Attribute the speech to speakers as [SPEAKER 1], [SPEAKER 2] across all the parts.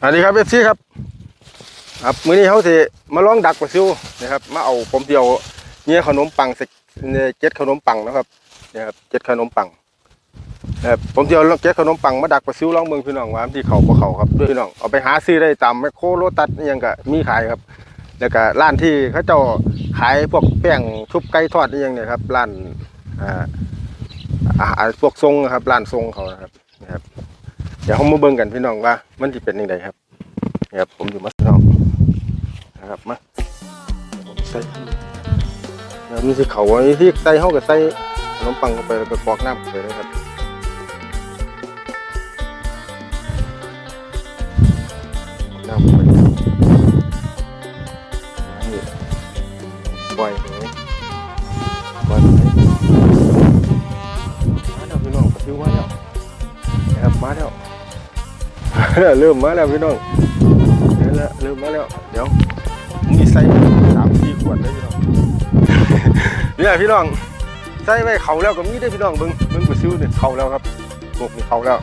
[SPEAKER 1] สวัสดีครับเอฟซีครับครับมื้อนี้เขาสิมาลองดักปลาซิวนะครับมาเอาผมเดียวเนี่ยขนมปังใส่เนี่ยเจ็ดขนมปังนะครับนี่ยครับเจ็ดขนมปังนะครับผมเดียวเจ็ดขนมปังมาดักปลาซิวลองเมืองพี่น้องว่ามันที่เขาบ่เขาครับด้วยพี่น้องเอาไปหาซื้อได้ตามแมคโครโลตัสยังก็มีขายครับ แล้วก็ร้านที่เขาเจ้าขายพวกแป้งชุบไก่ทอดอหยังเนี่ยครับร้านอ่าอาหารพวกทรงนะครับร้านทรงเขานะครับนะครับ ดี๋ยวเรามาเบิ่งกันพี่น้องว่า มันจะเป็นยังไงครับนี่ครับผมอยู่มาสนองนะครับมามใส่แล้วมีสิเขาอันนี้ที่ใส่เขากับใส่ขนมปังเข้าไปแล้วก็กรอกน้ำเข้าไปเลยครับน้ำไป เริ่มมาแล้วพี่น้องเริ่มแล้วเริ่มมาแล้ว เดี๋ยวมีใส่สามสี่ขวดเลยพี่น้องเนี่ยพี่น้องใส่ไว้เขาแล้วก็มีได้พี่น้องเบิ้งเบิ้งไปซิ้วเนี่ยเขาแล้วครับพวกนี้เขาแล้ว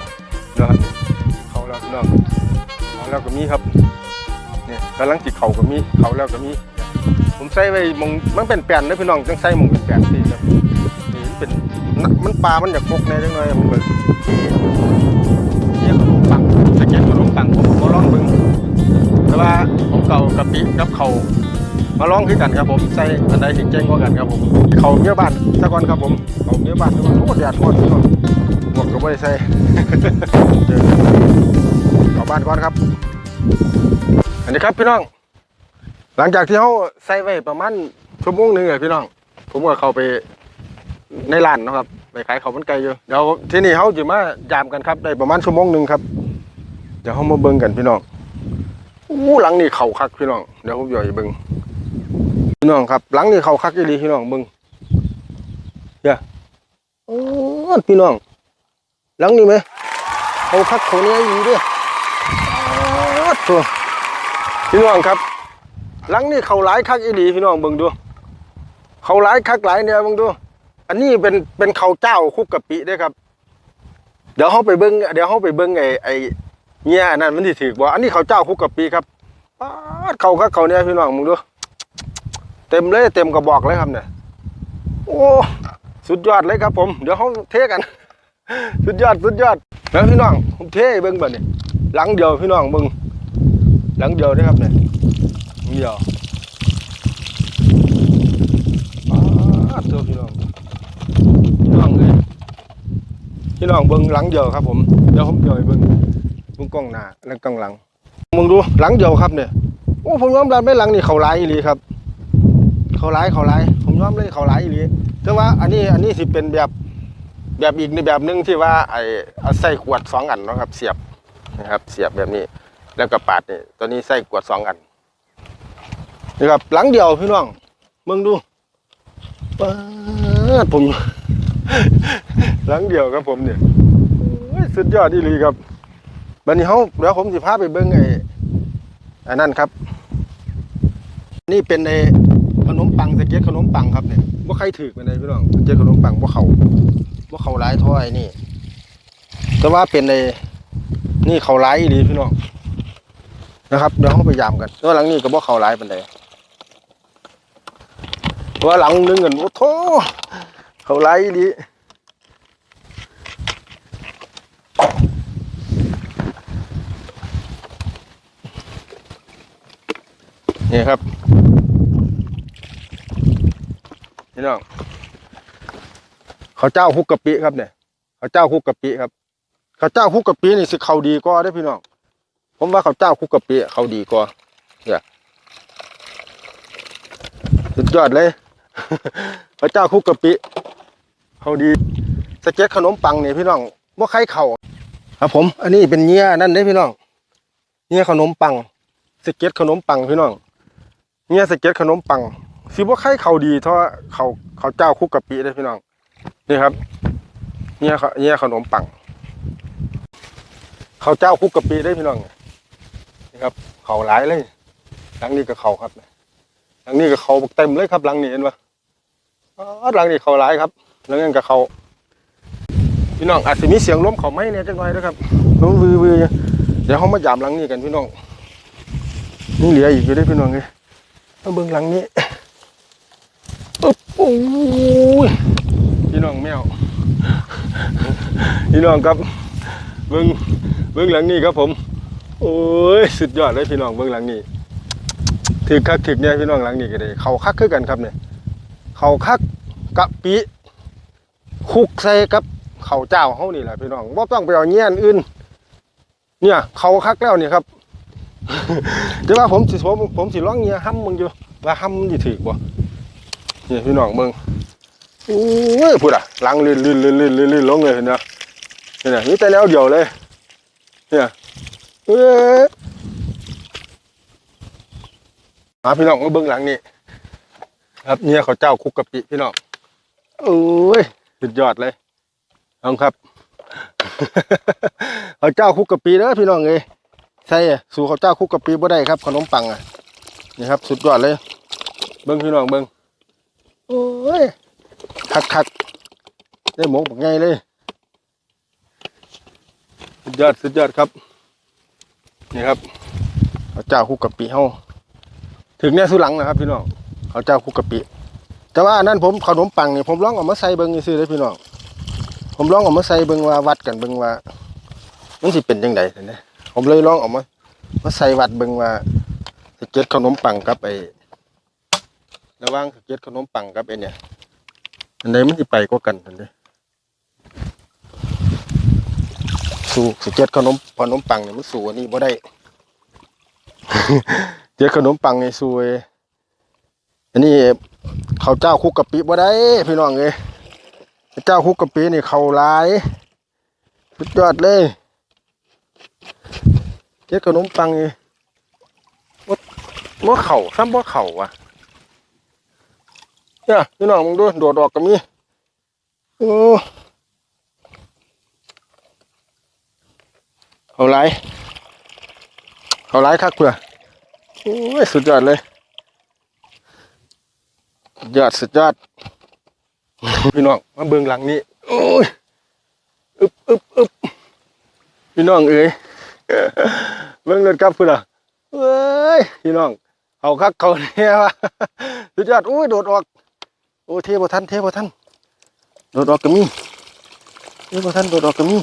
[SPEAKER 1] นะครับเขาแล้วพี่น้องเขาแล้วก็มีครับเนี่ยกำลังติดเขาก็มีเขาแล้วก็มี ผมใส่ไว้มองมันเป็นแป้นเลยพี่น้องจังใส่หมองเป็นแปนสิครับนี่มันเป็นมันปลามันอยากพกแน่จังเลยมันเบิ้ง แต่ว่าผมเก่ากะปิกับเขามาลองคือกันครับผมใส่อันใดสิเจ๋งกว่ากันครับผมเขาเมียบ้านซะก่อนครับผมเขาเมียบ้านซะกอนโอ้แดดร้อนพี่น้องหมวกก็ไม่ได้ใส่เข้าบ้านก่อนครับ อันนี้ครับพี่น้อง หลังจากที่เขาใส่ไว้ประมาณชั่วโมงหนึ่งเลยพี่น้อง ผมก็เข้าไปในร้านนะครับไปขายข้าวมันไก่อยู่เดี๋ยวที่นี่เขาจะมายามกันครับได้ประมาณชั่วโมงหนึ่งครับเดี๋ยวเขามาเบิ่งกันพี่น้อง อู้หลังนี่เขาคักพี่น้องเดี๋ยวผมย่อยเบิ่งพี่น้องครับ หลังนี่เขาคักอีหลีพี่น้องเบิ่งเดี๋ยวโอ้พี่น้อง หลังนี่ไหมเขาคักเขาเนี้ยอีหลีเด้วยตัวพี่น้องครับ หลังนี่เขาหลายคักอีหลีพี่น้องเบิ่งดูเขาหลายคักหลายเนี่ยเบิ่งดูอันนี้เป็นเป็นเขาเจ้าคุกกะปิด้วยครับ เดี๋ยวเขาไปเบิ้งเดี๋ยวเขาไปเบิ้งไอ้ไอ้ เนี่ยนั่นมันที่ถือบ่อันนี้เขาเจ้าคุกกะปิครับป๊าดเขาคักเขาเนี่ยพี่น้องมึงดูเต็มเลยเต็มกระบอกเลยครับเนี่ยโอ้สุดยอดเลยครับ ผม เดี๋ยวเขาเทกัน สุดยอดสุดยอดแล้วพี่น้องผมเทเบิ้งบ่เนี่ยหลังเดียวพี่น้องเบิ้งหลังเดียวเด้อครับเนี่ยเดียวป๊าดเจอพี่น้องพี่น้องเลยพี่น้องเบิ้งหลังเดียวครับ ผมเดี๋ยวผมเดียวเบิ้ง งกล้องหน้าแล้วกล้องหลังมึงดูหลังเดียวครับเนี่ยโอ้ผมยอมรับไม่หลังนี่เขาหลายอีหลีครับ เขาหลายเขาหลาย ผมยอมเลยเขาหลายอีหลีแต่ว่าอันนี้อันนี้สิเป็นแบบแบบอีกในแบบหนึงที่ว่าไอ้ใส่ขวดสองอันนะครับ เสียบนะครับ เสียบแบบนี้ แล้วก็ปาดนี่ตัวนี้ใส่ขวดสองอันนี่ครับหลังเดียวพี่น้องเบิ่งดูปาดผม หลังเดียวครับผมเนี่ยโอ้ยสุดยอดอีหลีครับ บันนี้เขาเดี๋ยวผมสิพาไปเบิ้งไอ้อันนั้นครับ นี่เป็นไอ้ขนมปังสเก็ตขนมปังครับเนี่ยว่าใครถือเป็นไงพี่น้องสเก็ตขนมปังว่าเขาว่าเขาร้ายถ้อยนี่ แต่ว่าเป็นไอ้นี่เขาร้ายอีพี่น้องนะครับเดี๋ยวเขาไปยามกันตัวหลังนี้ก็บ่เขาร้ายเป็นไดว่าหลังนึงกันโอ้โถเขาไล่ดิ นี่ครับพี่น้องเขาเจ้าคุกกะปิครับเนี่ยเขาเจ้าคุกกะปิครับ เขาเจ้าคุกกะปินี่สิเขาดีกว่าได้พี่น้องผมว่าเขาเจ้าคุกกะปิเขาดีกว่าเนี่ยสุดยอดเลยพระเจ้าคุกกะปิเขาดีสเก็ตขนมปังเนี่ยพี่น้องว่าใครเขาครับ ผม อันนี้เป็นเงี้ยนั่นเด้พี่น้องเงี้ยขนมปังสเก็ตขนมปังพี่น้อง เงี้ยสเก็ตขนมปังสิว่าใครเขาดีเท่าเขาเขาเจ้าคุกกะปิได้พี่น้องนี่ครับเงี้ยเงี้ยขนมปังเขาเจ้าคุกกะปิได้พี่น้องนี่ครับ เขาหลายเลยหลังนี้ก็เขาครับหลังนี้ก็เขาเต็มเลยครับหลังนี้เห็นปะอ๋อหลังนี่เขาหลายครับหลังนั้นกับเขาพี่น้องอาจจะมีเสียงล้มเขาไหมเนี่ยจังหน่อยนะครับล้มวือวือเดี๋ยวเขามายามหลังนี้กันพี่น้องนี่เหลืออีกอยู่ได้พี่น้องเลย มาเบิ่งหลังนี้อึ๊บโอ้ยพี่น้องแมวพี่น้องครับเบิ่งเบิ่งหลังนี้ครับผม โอ้ยสุดยอดเลยพี่น้องเบิ่งหลังนี้ถือคักถือเนี่ยพี่น้องหลังนี้ก็ได้เขาคักคือกันครับเนี่ยเขาคักกะปิคุกใส่กับเขาเจ้าเฮานี่แหละพี่น้องบ่ต้องไปเอาเงี้ยอันอื่น เนี่ยเขาคักแล้วนี่ครับ แต่ว่าผมสิผมผมสิร้องเงี้ยห้ำมึงอยู่ว่าห้ำมันสิถือบ่นี่พี่น้องเบิ่งโอ้ยพูดอะหลังลื่นลื่นลื่นลื่นลื่นลื่นลงเลยเห็นไหมนี่นะนี่แต่แล้วเดียวเลย เนี่ยเอ้ยมาพี่น้องมาเบิ่งหลังนี่ครับเนี่ยเขาเจ้าคุกกะปิพี่น้องโอ้ยสุดยอดเลยลองครับ เขาเจ้าคุกกะปิเด้อพี่น้องเอ้ ใช่อะสู่เขาวเจ้าคุกกะปิบ่ได้ครับ ขนมปังอะนี่ครับ สุดยอดเลย เบิ่งพี่น้องเบิ่งโอ้ยคักคักๆได้หมกบักไงเลย สุดยอดสุดยอดครับ นี่ครับเขาวเจ้าคุกกะปิเฮาถึงเนี่ยสุหลังนะครับ พี่น้องเขาวเจ้าคุกกะปิแต่ว่าอันนั้นผมขนมปังนี่ผมลองเอามาใส่เบิ่งซื่อๆเลยพี่น้องผมลองเอามาใส่เบิ่งว่าวัดกันเบิ่งว่ามันสิเป็นจังไดเห็นไหม ผมเลยลองเอามามาใส่วัดเบิ่งว่าสเก็ตขนมปังกับไอ้ระว่างสเก็ตขนมปังกับไอ้เนี่ยอันใดมันสิไปกว่ากันเห็นไหมสู้สเก็ตขนมขนมปังเนี่ยมันสู้อันนี้บ่ได้เจ็ดขนมปังนี่สู้ไออันนี้เขาเจ้าคุกกะปิบ่ได้ พี่น้องเอ้ยเจ้าคุกกะปินี่เขาลายสุดยอดเลย เจ๊ขนมปังนี่ว่าว่าเข่าซ้ำว่าเข่าอะเนี่ยพี่น้องมึงดูโดดออกก็มีโอ้เขาหลเขาหลายคักเพื่อโอ้ยสุดยอดเลยยอดสุดยอดพี่น้องมาเบิ่งหลังนี้โอ้ยอึบอึบอึบพี่น้องเอ้ย เบิ่งรถกลับพุ่นอะเอ้ยพี่น้องเขาคักเขาเนี่ยวะสุดยอดโอ้ยโดดออกโอ้เทบ่ทันเทบ่ทันโดดออกก็มีเทบ่ทันโดดออกก็มี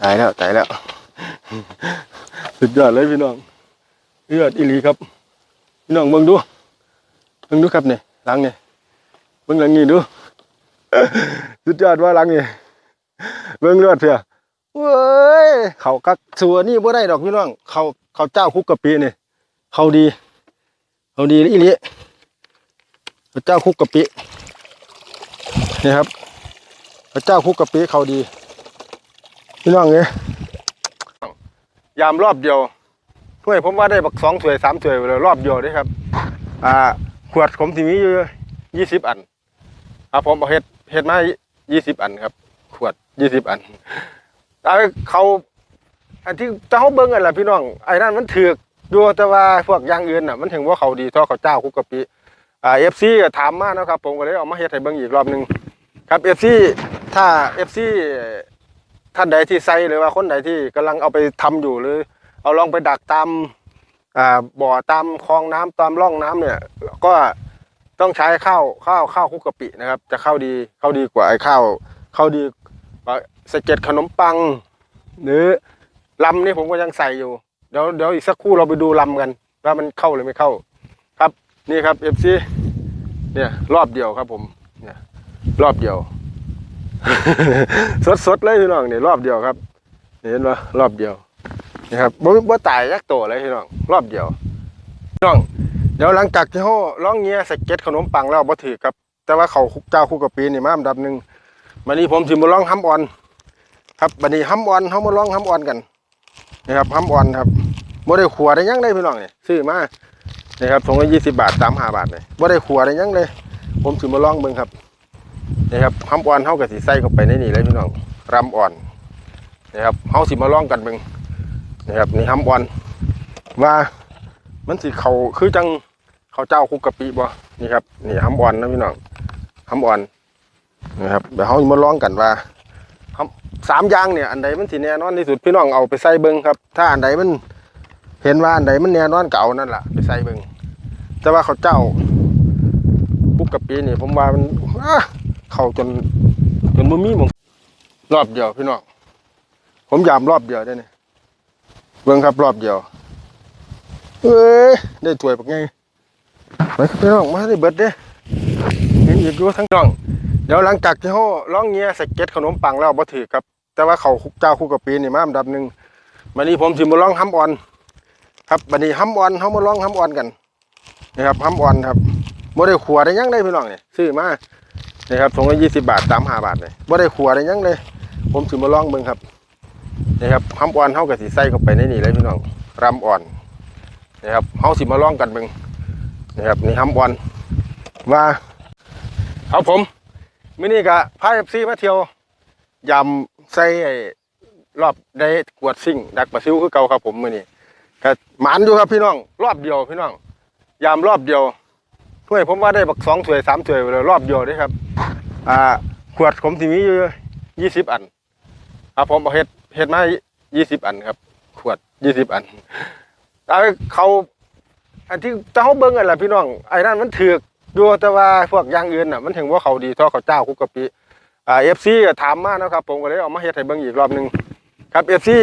[SPEAKER 1] ตายแล้วตายแล้วสุดยอดเลยพี่น้องสุดยอดอีหลีครับพี่น้องเบิ่งดูเบิ่งดูครับเนี่ยหลังเนี่ยเบิ่งหลังนี่ดูสุดยอดว่าหลังนี่เบิ่งเลือดเถอะ เว้ยเขากักสัวนี่บ่ได้ดอกพี่น้องเขาเขาเจ้าคุกกะปินี่เขาดีเขาดีอีลีเขาเจ้าคุกกะปินี่ครับเขาเจ้าคุกกะปิเขาดี พี่น้องเอ้ยยามรอบเดียวถ้วยผมว่าได้บักสองถ้วยสามถ้วยเลยรอบเดียวเด้ครับ อ่า ขวดผมที่มีอยู่ยี่สิบอันอะผมเอาเฮ็ดเฮ็ดมายี่สิบอันครับ ขวดยี่สิบอัน เอาเขาอันที่เจ้าเบิ้งกันแหละพี่น้องไอ้นั่นมันถือกดูแต่ว่าพวกอย่างอื่นน่ะมันถึงว่าเขาดีท่าเขาเจ้าคุกกะปิอ่าเอฟซีถามมานะครับ ผมก็เลยเอามาเฮ็ดให้เบิ้งอีกรอบหนึ่งครับเอฟซีถ้าเอฟซีท่านใดที่ใส่หรือว่าคนใดที่กำลังเอาไปทำอยู่หรือ เอาลองไปดักตามอ่าบ่อตามคลองน้ำตามร่องน้ำเนี่ย ก็ต้องใช้ข้าวข้าวข้าวคุกกะปินะครับ จะเข้าดีเข้าดีกว่าไอ้ข้าวเข้าดี สเก็ดขนมปัง หรือลำนี่ผมก็ยังใส่อยู่ เดี๋ยวเดี๋ยวอีกสักครู่เราไปดูลำกันว่ามันเข้าหรือไม่เข้า ครับนี่ครับเอฟซีเนี่ย รอบเดียวครับ ผมเนี่ยรอบเดียว สดสดเลยพี่น้องเนี่ยรอบเดียวครับเห็นปะรอบเดียวนะครับบ่บ่ตายยักโตเลยพี่น้องรอบเดียวพี่น้อง เดี๋ยวหลังจากที่เขาร้องเงี้ยสเก็ตขนมปังแล้วบ่ถือครับ แต่ว่าเขาเจ้าคู่กับปีนี่มาอันดับหนึ่งวันนี้ผมสิมาลองห้ำออน ครับวันนี้ห้ำออนเขามาลองห้ำอ่อนกันนะครับห้ำอ่อนครับบ่ได้ขัวได้ยังเลยพี่น้องเนี่ยซื้อมานะครับถุงละยี่สิบบาทสามห้าบาทเลยบ่ได้ขัวได้ยังเลย ผมสิมาลองเบิ่งครับนะครับห้ำอ่อนเขากับสีใส่เข้าไปในนี่เลยพี่น้องรำอ่อนนะครับเขาสิมาลองกันเบิ่งนะครับนี่ห้ำอ่อนว่ามันสิเขาคือจังเขาเจ้าคุกกะปิบ่นี่ครับนี่ห้ำอ่อนนะพี่น้องห้ำอ่อนนะครับเดี๋ยวเขามาลองกันว่า สามอย่างเนี่ยอันใดมันสิแน่นอนที่สุดพี่น้องเอาไปใส่เบิงครับ ถ้าอันใดมันเห็นว่าอันใดมันแน่นอนเก็เอานั่นล่ะไปใส่เบิงแต่ว่าเขาเจ้าปุ๊กกะปีนี่ผมว่ามันอ้าเข้าจนจนบ่มีหมองรอบเดียวพี่น้องผมยามรอบเดียวได้นี่เบิงครับรอบเดียวเอ้ยได้ถวยปักไงไปครับพี่น้องมาได้เบิดเด้เห็นอีกอยู่ทั้งน้องเดี๋ยวหลังจากที่เขาร้องเงี้ยใส่เก็ตขนมปังแล้วบ่ถือครับ แต่ว่าเขาเจ้าคู่กับปีนี่มาอันดับหนึ่งวันนี้ผมสิมาลองห้ำอ่อน ครับวันนี้ห้ำอ่อนเขามาลองห้ำอ่อนกันนะครับห้ำอ่อนครับบ่ได้ขัวได้ยังเลยพี่น้องเนี่ยซื้อมานี่ครับถุงละยี่สิบบาทสามห้าบาทเลยบ่ได้ขัวได้ยังเลย ผมสิมาลองเบิ่งครับนี่ครับห้ำอ่อนเขากับสีใส่เข้าไปในนี่เลยพี่น้องรำอ่อนนะครับเขาสิมาลองกันเบิ่งนะครับนี่ห้ำอ่อนว่าเอาผมมื่นี้ก็พาเอฟซีมาเที่ยวยำ ใส่ไอ้รอบได้กวดซิ่ง ดักปลาซิวคือเก่าครับผมมื่อนี้ก็หมานอยู่ครับพี่น้อง รอบเดียวพี่น้องยำรอบเดียวถ้วยผมว่าได้บักสองถ้วยสามถ้วยเลยรอบเดียวเด้ครับ อ่าขวดผมที่มีอยู่ยี่สิบอันครับผมเอาเฮ็ดเฮ็ดมายี่สิบอันครับ ขวดยี่สิบอันเอาเขาอันที่เจ้าเบิ้งอันแหละพี่น้องไอ้นั่นมันถือกดูแต่ว่าพวกอย่างอื่นน่ะ มันถึงว่าเขาดีเท่าเขาเจ้าคุกกะปิ อ่าเอฟซีถามมานะครับ ผมก็เลยเอามาเฮ็ดให้เบิ่งอีกรอบหนึ่งครับเอฟซี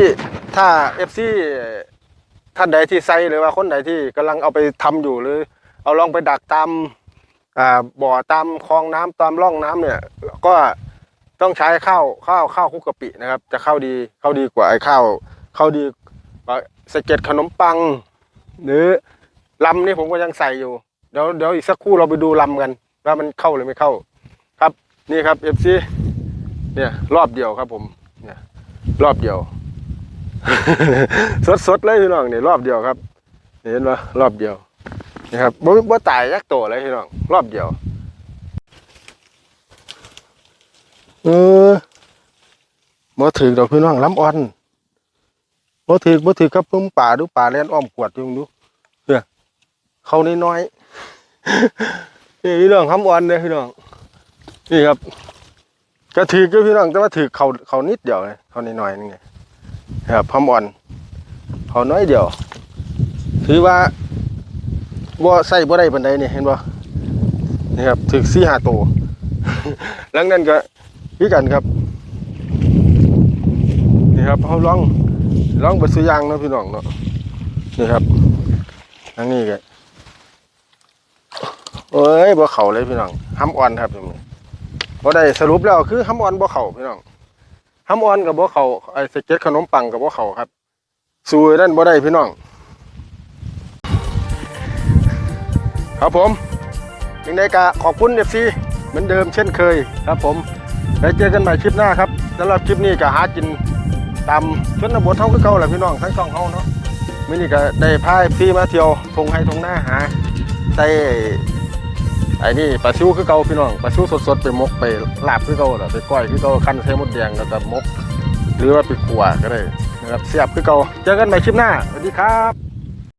[SPEAKER 1] ถ้าเอฟซีท่านใดที่ใส่หรือว่าคนใดที่กำลังเอาไปทำอยู่หรือ เอาลองไปดักตามอ่าบ่อตามคลองน้ำตามร่องน้ำเนี่ย ก็ต้องใช้ข้าวข้าวข้าวคุกกะปินะครับ จะเข้าดีเข้าดีกว่าไอ้ข้าวเข้าดีสเก็ดขนมปัง หรือลำนี่ผมก็ยังใส่อยู่เดี๋ยวเดี๋ยวอีกสักครู่เราไปดูลำกันว่ามันเข้าหรือไม่เข้า ครับ นี่ครับเอฟซีเนี่ยรอบเดียวครับผมเนี่ยรอบเดียว สดสดเลยพี่น้องเนี่ยรอบเดียวครับเห็นปะรอบเดียวนะครับบ่บ่ตายยักษ์โตเลยพี่น้องรอบเดียวเออบ่ถือดอกพี่น้องล้ำอ่อนบ่ถือบ่ถือกับพุ่มป่าดูป่าแล่นอ้อมขวดอยู่ดูเพื่อเข้าน้อยๆนี่พี่น้องคำอ่อนเลยพี่น้อง นี่ครับก็ถือก็พี่น้องแต่ว่าถือเขาเขานิดเดียวเลยเขาน้อยๆนึงไงครับคำอ่อนเขาน้อยเดียว ถือว่าบ่ใส่บ่ได้ปันใดนี่เห็นบ่นี่ครับถึกสี่ห้าตัวหลังนั้นก็คือกันครับนี่ครับเขาลองลองบดซื้อยางเนาะพี่น้องเนาะนี่ครับทั้งนี้ก็เอ้ยบ่เข่าเลยพี่น้องห้ำอ่อนครับตรงนี้ บ่ได้สรุปแล้วคือห้ำอ่อนบ่เข่าพี่น้องห้ำอ่อนกับบ่เข่าไอ้สเก็ตขนมปังกับบ่เข่าครับสู้นั่นบ่ได้พี่น้อง ครับผมยังไงก็ขอบคุณเอฟซีเหมือนเดิมเช่นเคยครับผมไปเจอกันใหม่คลิปหน้าครับสำหรับคลิปนี้ก็หากินตามชนบทเท่าคือเก่าแหละพี่น้องทั้งสองเฮาเนาะมื่อนี้ก็ได้พาเอฟซีมาเที่ยวทงให้ทงหน้าหาได้ ไอ้นี่ปลาชิวคือเก่าพี่น้องปลาชิวสดๆไปมกไปลาบคือเก่าแหละไปก้อยคือเก่าคั้นใช้มดแดงแล้วก็มก หรือว่าไปขัวก็ได้นะครับเสียบคือเก่าเจอกันใหม่คลิปหน้าสวัสดีครับ